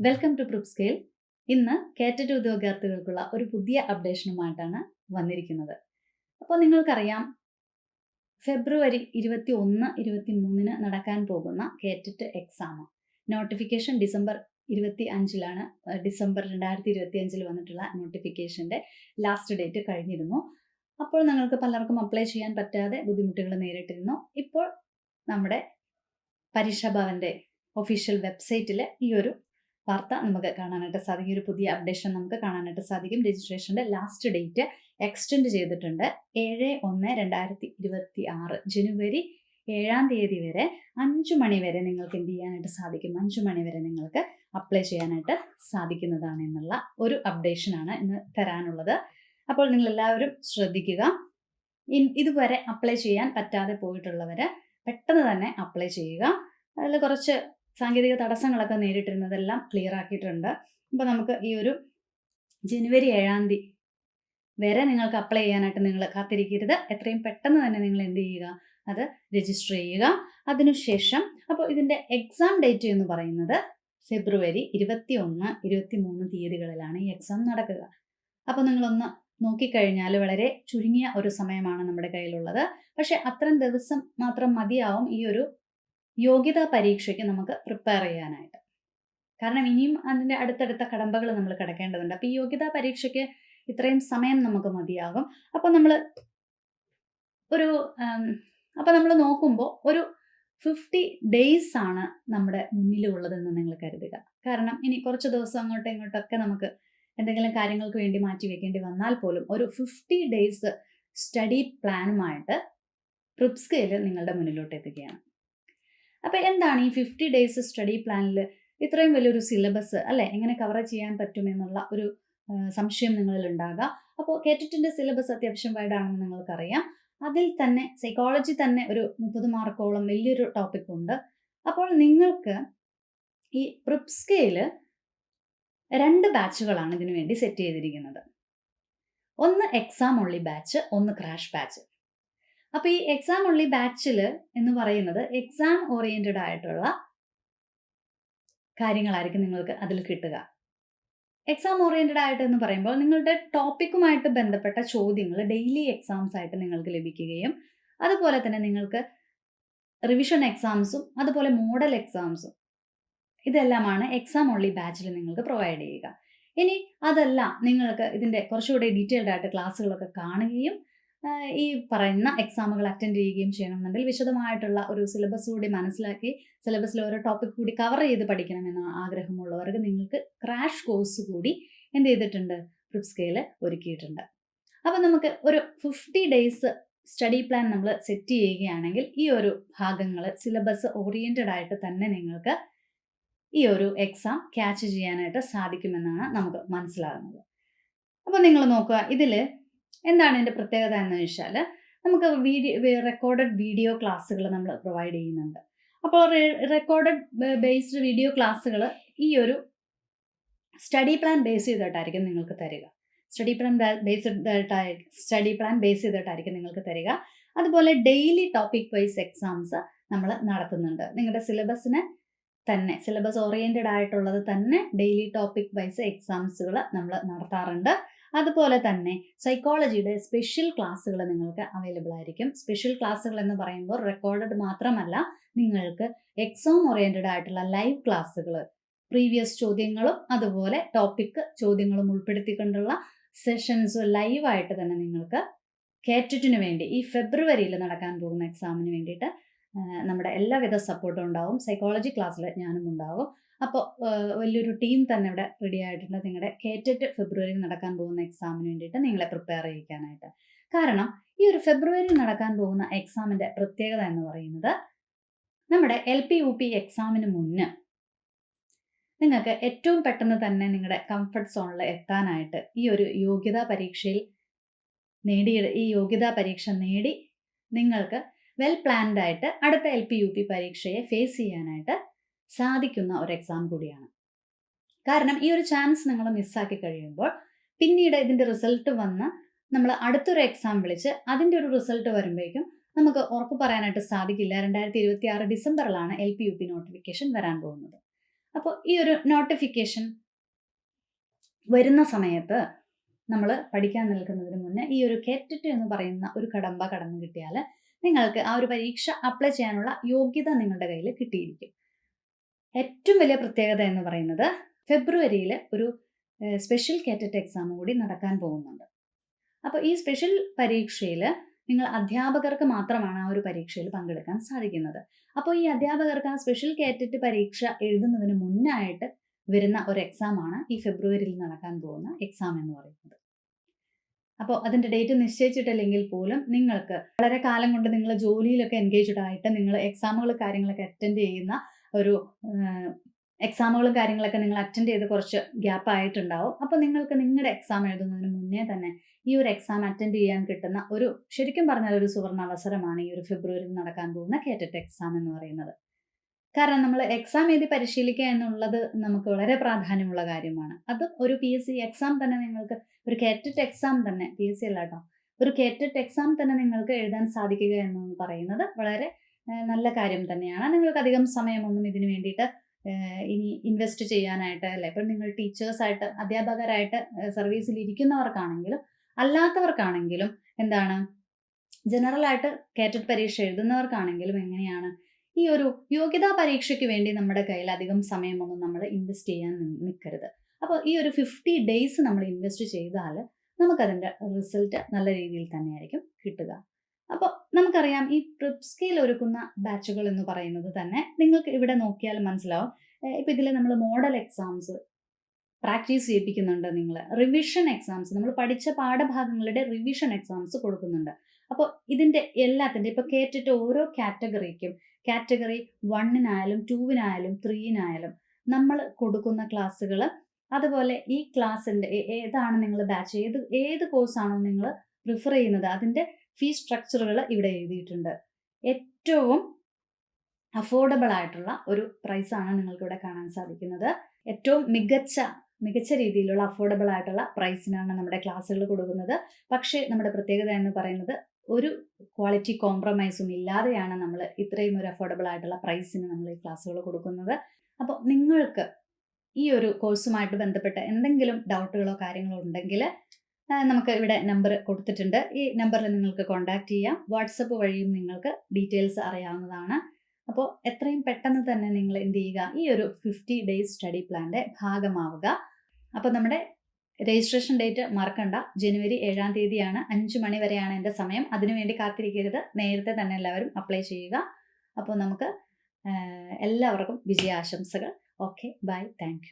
Welcome to proof scale ഇന്ന് കേറ്റഡ് ഉദ്യോഗാർത്ഥികൾക്കുള്ള ഒരു പുതിയ അപ്ഡേഷനുമായിട്ടാണ് വന്നിരിക്കുന്നത്. അപ്പോൾ നിങ്ങൾക്കറിയാം ഫെബ്രുവരി ഇരുപത്തി ഒന്ന് ഇരുപത്തി മൂന്നിന് നടക്കാൻ പോകുന്ന കേറ്റഡ് എക്സാം നോട്ടിഫിക്കേഷൻ ഡിസംബർ ഇരുപത്തി അഞ്ചിലാണ് ഡിസംബർ രണ്ടായിരത്തി ഇരുപത്തി അഞ്ചിൽ വന്നിട്ടുള്ള നോട്ടിഫിക്കേഷന്റെ ലാസ്റ്റ് ഡേറ്റ് കഴിഞ്ഞിരുന്നു. അപ്പോൾ നിങ്ങൾക്ക് പലർക്കും അപ്ലൈ ചെയ്യാൻ പറ്റാതെ ബുദ്ധിമുട്ടുകൾ നേരിട്ടിരുന്നു. ഇപ്പോൾ നമ്മുടെ പരീക്ഷാഭവന്റെ ഒഫീഷ്യൽ വെബ്സൈറ്റിൽ ഈ ഒരു വാർത്ത നമുക്ക് കാണാനായിട്ട് സാധിക്കും. ഒരു പുതിയ അപ്ഡേഷൻ നമുക്ക് കാണാനായിട്ട് സാധിക്കും. രജിസ്ട്രേഷന്റെ ലാസ്റ്റ് ഡേറ്റ് എക്സ്റ്റെൻഡ് ചെയ്തിട്ടുണ്ട്. ഏഴ് ഒന്ന് രണ്ടായിരത്തി ഇരുപത്തി ആറ് ജനുവരി ഏഴാം തീയതി വരെ അഞ്ചു മണി വരെ നിങ്ങൾക്ക് എന്ത് ചെയ്യാനായിട്ട് സാധിക്കും? അഞ്ചു മണി വരെ നിങ്ങൾക്ക് അപ്ലൈ ചെയ്യാനായിട്ട് സാധിക്കുന്നതാണ് എന്നുള്ള ഒരു അപ്ഡേഷനാണ് ഇന്ന് തരാനുള്ളത്. അപ്പോൾ നിങ്ങൾ എല്ലാവരും ശ്രദ്ധിക്കുക ഇതുവരെ അപ്ലൈ ചെയ്യാൻ പറ്റാതെ പോയിട്ടുള്ളവർ പെട്ടെന്ന് തന്നെ അപ്ലൈ ചെയ്യുക. അതിൽ കുറച്ച് സാങ്കേതിക തടസ്സങ്ങളൊക്കെ നേരിട്ടിരുന്നതെല്ലാം ക്ലിയർ ആക്കിയിട്ടുണ്ട്. അപ്പോൾ നമുക്ക് ഈ ഒരു ജനുവരി ഏഴാം തീയതി വരെ നിങ്ങൾക്ക് അപ്ലൈ ചെയ്യാനായിട്ട് നിങ്ങൾ കാത്തിരിക്കരുത്. എത്രയും പെട്ടെന്ന് തന്നെ നിങ്ങൾ എന്ത് ചെയ്യുക? അത് രജിസ്റ്റർ ചെയ്യുക. അതിനുശേഷം അപ്പോൾ ഇതിന്റെ എക്സാം ഡേറ്റ് എന്ന് പറയുന്നത് ഫെബ്രുവരി ഇരുപത്തി ഒന്ന് ഇരുപത്തി മൂന്ന് തീയതികളിലാണ് ഈ എക്സാം നടക്കുക. അപ്പോൾ നിങ്ങളൊന്ന് നോക്കിക്കഴിഞ്ഞാൽ വളരെ ചുരുങ്ങിയ ഒരു സമയമാണ് നമ്മുടെ കയ്യിലുള്ളത്. പക്ഷേ അത്രയും ദിവസം മാത്രം മതിയാവും ഈ ഒരു യോഗ്യതാ പരീക്ഷയ്ക്ക് നമുക്ക് പ്രിപ്പയർ ചെയ്യാനായിട്ട്. കാരണം ഇനിയും അതിന്റെ അടുത്തടുത്ത കടമ്പകൾ നമ്മൾ കിടക്കേണ്ടതുണ്ട്. അപ്പോൾ ഈ യോഗ്യതാ പരീക്ഷയ്ക്ക് ഇത്രയും സമയം നമുക്ക് മതിയാകും. അപ്പോൾ നമ്മൾ ഒരു അപ്പോൾ നമ്മൾ നോക്കുമ്പോൾ ഒരു ഫിഫ്റ്റി ഡേയ്സ് ആണ് നമ്മുടെ മുന്നിലുള്ളതെന്ന് നിങ്ങൾ കരുതുക. കാരണം ഇനി കുറച്ച് ദിവസം അങ്ങോട്ടും ഇങ്ങോട്ടൊക്കെ നമുക്ക് എന്തെങ്കിലും കാര്യങ്ങൾക്ക് വേണ്ടി മാറ്റി വെക്കേണ്ടി വന്നാൽ പോലും ഒരു ഫിഫ്റ്റി ഡേയ്സ് സ്റ്റഡി പ്ലാനുമായിട്ട് പ്രിപ്സ്കയിൽ നിങ്ങളുടെ മുന്നിലോട്ട് എത്തുകയാണ്. അപ്പോൾ എന്താണ് ഈ ഫിഫ്റ്റി ഡേയ്സ് സ്റ്റഡി പ്ലാനിൽ ഇത്രയും വലിയൊരു സിലബസ് അല്ലെ? എങ്ങനെ കവർ ചെയ്യാൻ പറ്റുമെന്നുള്ള ഒരു സംശയം നിങ്ങളിൽ ഉണ്ടാകാം. അപ്പോൾ കേറ്റിന്റെ സിലബസ് അത്യാവശ്യം വൈഡാണെന്ന് നിങ്ങൾക്കറിയാം. അതിൽ തന്നെ സൈക്കോളജി തന്നെ ഒരു മുപ്പത് മാർക്കോളം വലിയൊരു ടോപ്പിക് ഉണ്ട്. അപ്പോൾ നിങ്ങൾക്ക് ഈ പ്രിപ്സ്കയിൽ രണ്ട് ബാച്ചുകളാണ് ഇതിനു വേണ്ടി സെറ്റ് ചെയ്തിരിക്കുന്നത്. ഒന്ന് എക്സാം ഉള്ളി ബാച്ച് ഒന്ന് ക്രാഷ് ബാച്ച് അപ്പോൾ ഈ എക്സാം ഓൺലി ബാച്ചിൽ എന്ന് പറയുന്നത് എക്സാം ഓറിയന്റഡ് ആയിട്ടുള്ള കാര്യങ്ങളായിരിക്കും നിങ്ങൾക്ക് അതിൽ കിട്ടുക. എക്സാം ഓറിയന്റഡ് ആയിട്ട് എന്ന് പറയുമ്പോൾ നിങ്ങളുടെ ടോപ്പിക്കുമായിട്ട് ബന്ധപ്പെട്ട ചോദ്യങ്ങൾ ഡെയിലി എക്സാംസ് ആയിട്ട് നിങ്ങൾക്ക് ലഭിക്കുകയും അതുപോലെ തന്നെ നിങ്ങൾക്ക് റിവിഷൻ എക്സാംസും അതുപോലെ മോഡൽ എക്സാംസും ഇതെല്ലാമാണ് എക്സാം ഓൺലി ബാച്ചിൽ നിങ്ങൾക്ക് പ്രൊവൈഡ് ചെയ്യുക. ഇനി അതെല്ലാം നിങ്ങൾക്ക് ഇതിന്റെ കുറച്ചുകൂടി ഡീറ്റെയിൽഡ് ആയിട്ട് ക്ലാസ്സുകളൊക്കെ കാണുകയും ഈ പറയുന്ന എക്സാമുകൾ അറ്റൻഡ് ചെയ്യുകയും ചെയ്യണമെന്നുണ്ടെങ്കിൽ വിശദമായിട്ടുള്ള ഒരു സിലബസ് കൂടി മനസ്സിലാക്കി സിലബസിൽ ഓരോ ടോപ്പിക് കൂടി കവർ ചെയ്ത് പഠിക്കണമെന്ന ആഗ്രഹമുള്ളവർക്ക് നിങ്ങൾക്ക് ക്രാഷ് കോഴ്സ് കൂടി എന്ത് ചെയ്തിട്ടുണ്ട്? പ്രിപ്സ്കയിൽ ഒരുക്കിയിട്ടുണ്ട്. അപ്പോൾ നമുക്ക് ഒരു ഫിഫ്റ്റി ഡേയ്സ് സ്റ്റഡി പ്ലാൻ നമ്മൾ സെറ്റ് ചെയ്യുകയാണെങ്കിൽ ഈ ഒരു ഭാഗങ്ങൾ സിലബസ് ഓറിയന്റഡ് ആയിട്ട് തന്നെ നിങ്ങൾക്ക് ഈ ഒരു എക്സാം ക്യാച്ച് ചെയ്യാനായിട്ട് സാധിക്കുമെന്നാണ് നമുക്ക് മനസ്സിലാകുന്നത്. അപ്പോൾ നിങ്ങൾ നോക്കുക ഇതിൽ എന്താണ് ഇതിന്റെ പ്രത്യേകത എന്ന് വെച്ചാൽ നമുക്ക് വീഡിയോ റെക്കോർഡഡ് വീഡിയോ ക്ലാസ്സുകൾ നമ്മൾ പ്രൊവൈഡ് ചെയ്യുന്നുണ്ട്. അപ്പോൾ റെക്കോർഡഡ് ബേസ്ഡ് വീഡിയോ ക്ലാസ്സുകൾ ഈ ഒരു സ്റ്റഡി പ്ലാൻ ബേസ് ചെയ്തിട്ടായിരിക്കും നിങ്ങൾക്ക് തരിക. Study plan based study plan base ചെയ്തിട്ടായിരിക്കും നിങ്ങൾക്ക് തരിക. അതുപോലെ ഡെയിലി ടോപ്പിക് വൈസ് എക്സാംസ് നമ്മൾ നടത്തുന്നുണ്ട്. നിങ്ങളുടെ സിലബസിന് തന്നെ സിലബസ് ഓറിയന്റഡ് ആയിട്ടുള്ളത് തന്നെ ഡെയിലി ടോപ്പിക് വൈസ് എക്സാംസുകൾ നമ്മൾ നടത്താറുണ്ട്. അതുപോലെ തന്നെ സൈക്കോളജിയുടെ സ്പെഷ്യൽ ക്ലാസ്സുകൾ നിങ്ങൾക്ക് അവൈലബിൾ ആയിരിക്കും. സ്പെഷ്യൽ ക്ലാസ്സുകൾ എന്ന് പറയുമ്പോൾ റെക്കോർഡഡ് മാത്രമല്ല നിങ്ങൾക്ക് എക്സാം ഓറിയന്റഡ് ആയിട്ടുള്ള ലൈവ് ക്ലാസ്സുകൾ പ്രീവിയസ് ചോദ്യങ്ങളും അതുപോലെ ടോപ്പിക് ചോദ്യങ്ങളും ഉൾപ്പെടുത്തിക്കൊണ്ടുള്ള സെഷൻസ് ലൈവായിട്ട് തന്നെ നിങ്ങൾക്ക് കേറ്ററ്റിന് വേണ്ടി ഈ ഫെബ്രുവരിയിൽ നടക്കാൻ പോകുന്ന എക്സാമിന് വേണ്ടിയിട്ട് നമ്മുടെ എല്ലാവിധ സപ്പോർട്ടും ഉണ്ടാവും. സൈക്കോളജി ക്ലാസ്സിൽ ഞാനും ഉണ്ടാവും. അപ്പോൾ വലിയൊരു ടീം തന്നെ ഇവിടെ റെഡി ആയിട്ടുണ്ട്. നിങ്ങളുടെ കേറ്ററ്റ് ഫെബ്രുവരിയിൽ നടക്കാൻ പോകുന്ന എക്സാമിന് വേണ്ടിയിട്ട് നിങ്ങളെ പ്രിപ്പയർ ചെയ്യിക്കാനായിട്ട്. കാരണം ഈ ഒരു ഫെബ്രുവരിയിൽ നടക്കാൻ പോകുന്ന എക്സാമിന്റെ പ്രത്യേകത എന്ന് പറയുന്നത് നമ്മുടെ എൽ പി യു പി എക്സാമിന് മുന്ന് നിങ്ങൾക്ക് ഏറ്റവും പെട്ടെന്ന് തന്നെ നിങ്ങളുടെ കംഫർട്ട് സോണിൽ എത്താനായിട്ട് ഈ ഒരു യോഗ്യതാ പരീക്ഷയിൽ നേടി ഈ യോഗ്യതാ പരീക്ഷ നേടി നിങ്ങൾക്ക് വെൽ പ്ലാൻഡ് ആയിട്ട് അടുത്ത എൽ പി യു പി പരീക്ഷയെ ഫേസ് ചെയ്യാനായിട്ട് സാധിക്കുന്ന ഒരു എക്സാം കൂടിയാണ്. കാരണം ഈ ഒരു ചാൻസ് നിങ്ങൾ മിസ്സാക്കി കഴിയുമ്പോൾ പിന്നീട് ഇതിന്റെ റിസൾട്ട് വന്ന് നമ്മൾ അടുത്തൊരു എക്സാം വിളിച്ച് അതിന്റെ ഒരു റിസൾട്ട് വരുമ്പോഴേക്കും നമുക്ക് ഉറപ്പ് പറയാനായിട്ട് സാധിക്കില്ല. രണ്ടായിരത്തി ഇരുപത്തി ആറ് ഡിസംബറിലാണ് L P U P notification വരാൻ പോകുന്നത്. അപ്പോൾ ഈ ഒരു നോട്ടിഫിക്കേഷൻ വരുന്ന സമയത്ത് നമ്മൾ പഠിക്കാൻ നിൽക്കുന്നതിന് മുന്നേ ഈ ഒരു കേറ്റിറ്റ് എന്ന് പറയുന്ന ഒരു കടമ്പ കടന്നു കിട്ടിയാൽ നിങ്ങൾക്ക് ആ ഒരു പരീക്ഷ അപ്ലൈ ചെയ്യാനുള്ള യോഗ്യത നിങ്ങളുടെ കയ്യിൽ കിട്ടിയിരിക്കും. ഏറ്റവും വലിയ പ്രത്യേകത എന്ന് പറയുന്നത് ഫെബ്രുവരിയിൽ ഒരു സ്പെഷ്യൽ കാറ്ററ്റ് എക്സാം കൂടി നടക്കാൻ പോകുന്നുണ്ട്. അപ്പോൾ ഈ സ്പെഷ്യൽ പരീക്ഷയിൽ നിങ്ങൾ അധ്യാപകർക്ക് മാത്രമാണ് ആ ഒരു പരീക്ഷയിൽ പങ്കെടുക്കാൻ സാധിക്കുന്നത്. അപ്പോൾ ഈ അധ്യാപകർക്ക് ആ സ്പെഷ്യൽ കാറ്ററ്റ് പരീക്ഷ എഴുതുന്നതിന് മുന്നായിട്ട് വരുന്ന ഒരു എക്സാമാണ് ഈ ഫെബ്രുവരിയിൽ നടക്കാൻ പോകുന്ന എക്സാം എന്ന് പറയുന്നത്. അപ്പോൾ അതിന്റെ ഡേറ്റ് നിശ്ചയിച്ചിട്ടില്ലെങ്കിൽ പോലും നിങ്ങൾക്ക് വളരെ കാലം കൊണ്ട് നിങ്ങൾ ജോലിയിലൊക്കെ എൻഗേജ്ഡ് ആയിട്ട് നിങ്ങൾ എക്സാമുകൾ കാര്യങ്ങളൊക്കെ അറ്റൻഡ് ചെയ്യുന്ന ഒരു എക്സാമുകളും കാര്യങ്ങളൊക്കെ നിങ്ങൾ അറ്റൻഡ് ചെയ്ത് കുറച്ച് ഗ്യാപ്പ് ആയിട്ടുണ്ടാവും. അപ്പോൾ നിങ്ങൾക്ക് നിങ്ങളുടെ എക്സാം എഴുതുന്നതിന് മുന്നേ തന്നെ ഈ ഒരു എക്സാം അറ്റൻഡ് ചെയ്യാൻ കിട്ടുന്ന ഒരു ശരിക്കും പറഞ്ഞാൽ ഒരു സുവർണ അവസരമാണ് ഈ ഒരു ഫെബ്രുവരിയിൽ നടക്കാൻ പോകുന്ന കേറ്ററ്റ് എക്സാം എന്ന് പറയുന്നത്. കാരണം നമ്മൾ എക്സാം എഴുതി പരിശീലിക്കുക എന്നുള്ളത് നമുക്ക് വളരെ പ്രാധാന്യമുള്ള കാര്യമാണ്. അത് ഒരു പി എസ് സി എക്സാം തന്നെ നിങ്ങൾക്ക് ഒരു കേറ്ററ്റ് എക്സാം തന്നെ പി എസ് സി അല്ല കേട്ടോ ഒരു കേറ്ററ്റ് എക്സാം തന്നെ നിങ്ങൾക്ക് എഴുതാൻ സാധിക്കുക എന്ന് പറയുന്നത് വളരെ നല്ല കാര്യം തന്നെയാണ്. നിങ്ങൾക്ക് അധികം സമയമൊന്നും ഇതിനു വേണ്ടിയിട്ട് ഇനി ഇൻവെസ്റ്റ് ചെയ്യാനായിട്ട് അല്ലെ? ഇപ്പം നിങ്ങൾ ടീച്ചേഴ്സായിട്ട് അധ്യാപകരായിട്ട് സർവീസിൽ ഇരിക്കുന്നവർക്കാണെങ്കിലും അല്ലാത്തവർക്കാണെങ്കിലും എന്താണ്? ജനറൽ ആയിട്ട് കേറ്റഡ് പരീക്ഷ എഴുതുന്നവർക്കാണെങ്കിലും എങ്ങനെയാണ്? ഈ ഒരു യോഗ്യതാ പരീക്ഷയ്ക്ക് വേണ്ടി നമ്മുടെ കയ്യിൽ അധികം സമയമൊന്നും നമ്മൾ ഇൻവെസ്റ്റ് ചെയ്യാൻ നിൽക്കരുത് അപ്പോൾ ഈ ഒരു ഫിഫ്റ്റി ഡേയ്സ് നമ്മൾ ഇൻവെസ്റ്റ് ചെയ്താൽ നമുക്കതിന്റെ റിസൾട്ട് നല്ല രീതിയിൽ തന്നെയായിരിക്കും കിട്ടുക. അപ്പോൾ നമുക്കറിയാം ഈ പ്രിപ്സ്കെയിൽ ഒരുക്കുന്ന ബാച്ചുകൾ എന്ന് പറയുന്നത് തന്നെ നിങ്ങൾക്ക് ഇവിടെ നോക്കിയാൽ മനസ്സിലാവും. ഇപ്പം ഇതിൽ നമ്മൾ മോഡൽ എക്സാംസ് പ്രാക്ടീസ് ചെയ്യിപ്പിക്കുന്നുണ്ട് നിങ്ങൾ റിവിഷൻ എക്സാംസ് നമ്മൾ പഠിച്ച പാഠഭാഗങ്ങളുടെ റിവിഷൻ എക്സാംസ് കൊടുക്കുന്നുണ്ട്. അപ്പോൾ ഇതിന്റെ എല്ലാത്തിന്റെ ഇപ്പോൾ കേട്ടിട്ട് ഓരോ കാറ്റഗറിക്കും കാറ്റഗറി വണ്ണിനായാലും ടൂവിനായാലും ത്രീനായാലും നമ്മൾ കൊടുക്കുന്ന ക്ലാസ്സുകൾ അതുപോലെ ഈ ക്ലാസ്സിന്റെ ഏതാണ് നിങ്ങൾ ബാച്ച്? ഏത് ഏത് കോഴ്സാണോ നിങ്ങൾ പ്രിഫർ ചെയ്യുന്നത്? അതിന്റെ ഫീ സ്ട്രക്ചറുകൾ ഇവിടെ എഴുതിയിട്ടുണ്ട്. ഏറ്റവും അഫോർഡബിൾ ആയിട്ടുള്ള ഒരു പ്രൈസാണ് നിങ്ങൾക്ക് ഇവിടെ കാണാൻ സാധിക്കുന്നത്. ഏറ്റവും മികച്ച മികച്ച രീതിയിലുള്ള അഫോർഡബിൾ ആയിട്ടുള്ള പ്രൈസിനാണ് നമ്മുടെ ക്ലാസ്സുകൾ കൊടുക്കുന്നത്. പക്ഷേ നമ്മുടെ പ്രത്യേകത എന്ന് പറയുന്നത് ഒരു ക്വാളിറ്റി കോംപ്രമൈസും ഇല്ലാതെയാണ് നമ്മൾ ഇത്രയും ഒരു അഫോർഡബിൾ ആയിട്ടുള്ള പ്രൈസിന് നമ്മൾ ഈ ക്ലാസ്സുകൾ കൊടുക്കുന്നത്. അപ്പോൾ നിങ്ങൾക്ക് ഈ ഒരു കോഴ്സുമായിട്ട് ബന്ധപ്പെട്ട എന്തെങ്കിലും ഡൗട്ടുകളോ കാര്യങ്ങളോ ഉണ്ടെങ്കിൽ നമുക്ക് ഇവിടെ നമ്പർ കൊടുത്തിട്ടുണ്ട്. ഈ നമ്പറിൽ നിങ്ങൾക്ക് കോൺടാക്റ്റ് ചെയ്യാം. വാട്സപ്പ് വഴിയും നിങ്ങൾക്ക് ഡീറ്റെയിൽസ് അറിയാവുന്നതാണ്. അപ്പോൾ എത്രയും പെട്ടെന്ന് തന്നെ നിങ്ങൾ എന്ത് ചെയ്യുക? ഈ ഒരു ഫിഫ്റ്റി ഡേയ്സ് സ്റ്റഡി പ്ലാന്റെ ഭാഗമാവുക. അപ്പോൾ നമ്മുടെ രജിസ്ട്രേഷൻ ഡേറ്റ് മറക്കണ്ട. ജനുവരി ഏഴാം തീയതിയാണ്. അഞ്ച് മണി വരെയാണ് എന്റെ സമയം. അതിനുവേണ്ടി കാത്തിരിക്കരുത്. നേരത്തെ തന്നെ എല്ലാവരും അപ്ലൈ ചെയ്യുക. അപ്പോൾ നമുക്ക് എല്ലാവർക്കും വിജയാശംസകൾ. Okay bye thank